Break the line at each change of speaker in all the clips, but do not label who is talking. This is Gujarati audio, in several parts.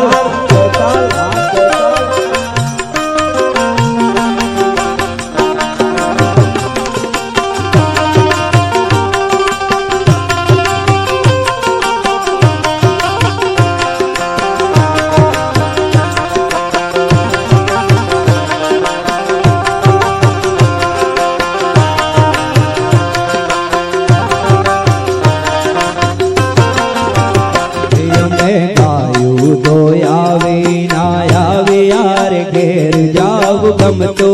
Bravo. તારે ઘેર જાવ ગમતો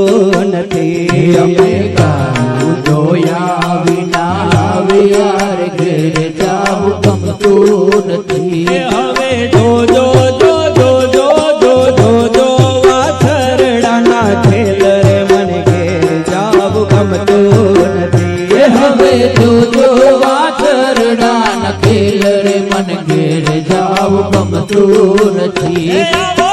નથી.
અમે કાનું જોયા વિના વિહાર ઘેર જાવ ગમતો નથી.
હવે જોજો જોજો જોજો જોજો વાથરડાના ખેલર મને ઘેર જાવ ગમતો નથી.
હવે જોજો વાથરડાના ખેલર મને ઘેર જાવ ગમતો નથી.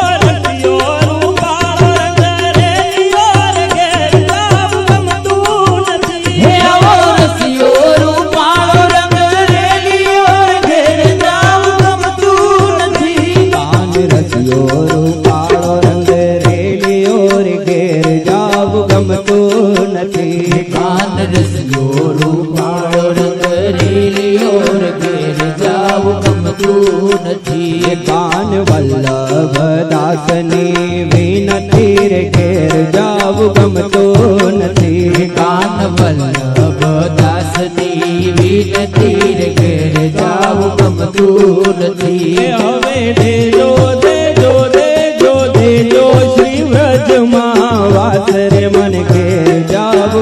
નથી
કાન રસિયો રૂપાળો રંગ રેલિયો ઘેર જાવું ગમતું નથી
કાન
વલ્લભ દાસની વિનતી રે ઘેર જાવ ગમતું નથી
કાન વલ્લભ દાસની વિનતી રે ઘેર જાવું ગમતું નથી
હવે દેજો દેજો દેજો દેજો શ્રી વ્રજમાં વાસ રે મન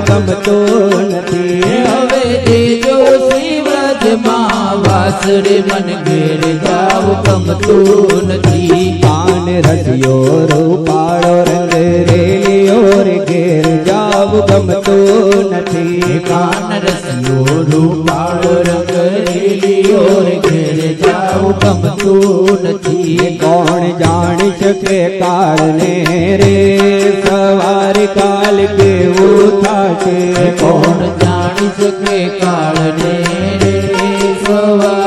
ગમતો નથી.
હવે દેજો શ્રી વ્રજમાં વાસરે મન ઘેર ગાવ ગમતું નથી.
પાન રસિયો રૂપાળો રંગ રેલિયો રે ઘેર જાવ ગમતો નથી.
પાન રસિયો રૂપાળો રંગ રેલિયો રે ઘેર ગમતું નથી.
કોણ જાણી શકે કાળને રે? સવારે કાલ કેવું થશે?
કોણ જાણી શકે કાળને રે? સવાર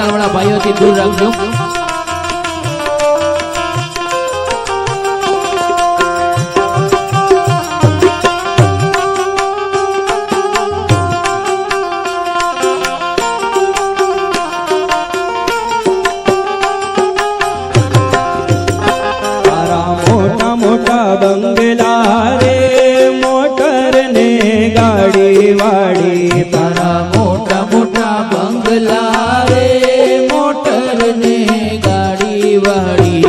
સાંકળવાળા ભાઈઓથી દૂર રાખજો. વાળી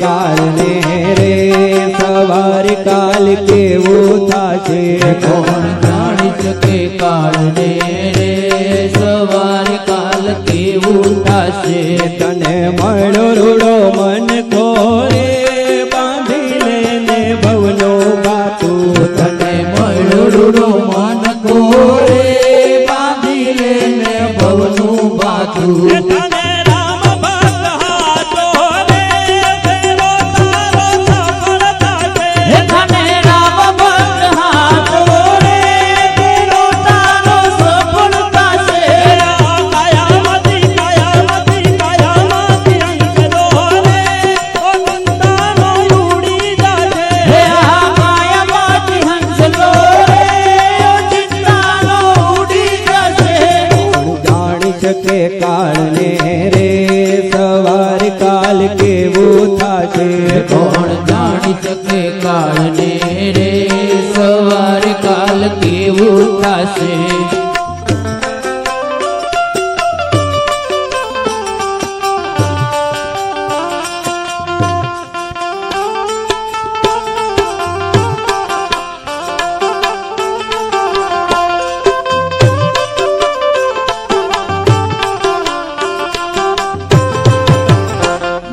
કાળને રે સવાર કાલ કેવું થશે?
કોણ જાણી શકે કાળને રે સવાર કાલ કેવું થશે?
તને મળો રૂડો થશે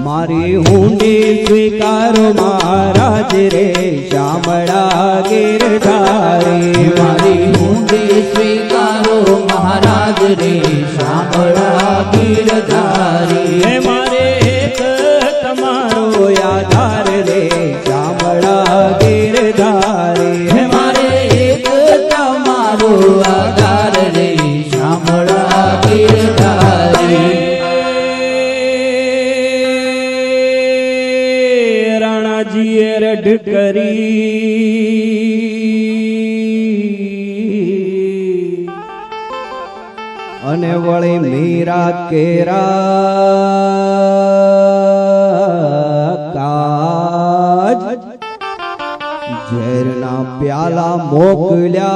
મારી હુંડી સ્વીકારો મહારાજ રે શામળા ગીરધારી
મારી ઊંડી સ્વીકારો મહારાજ રે સાંભળા ગીરધારી
હે મારે એક તમારો આધાર રે સાંભળા ગીરધારી
હે મારે એક તમારો આધાર રે સાંભળા ગીરધારી
રાણાજીએ રઢ કરી. અને વળી મીરા કેરા કાજ. ઝેરના પ્યાલા મોકલ્યા.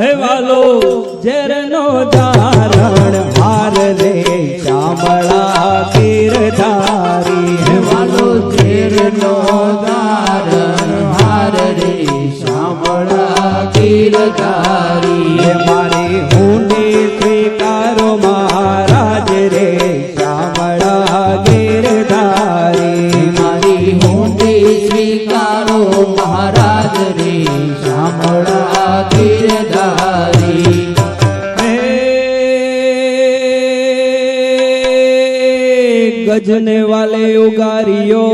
હે વાલો ઝેરનો ધારણ
ઝેરનો ધારણ હાર રે શામળા ગીરધારી
હું મારી હુંડી સ્વીકારો મહારાજ રે સાંભળા ગીરધારી
મારી ઊંડી સ્વીકારો મહારાજ રે સાંભળા ગીરધારી
ગજને વાલે ઉગારીઓ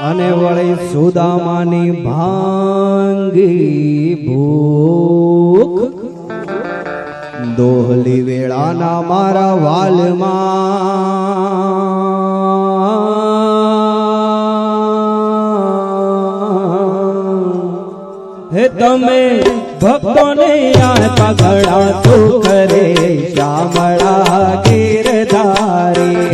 અને વળી સુદામાની ભાંગી ભૂખ. દોહલી વેળાના મારા વાલમાં. તમે ભક્તોને આ પગડા સુખ કરે શ્યામળા ગીરધારી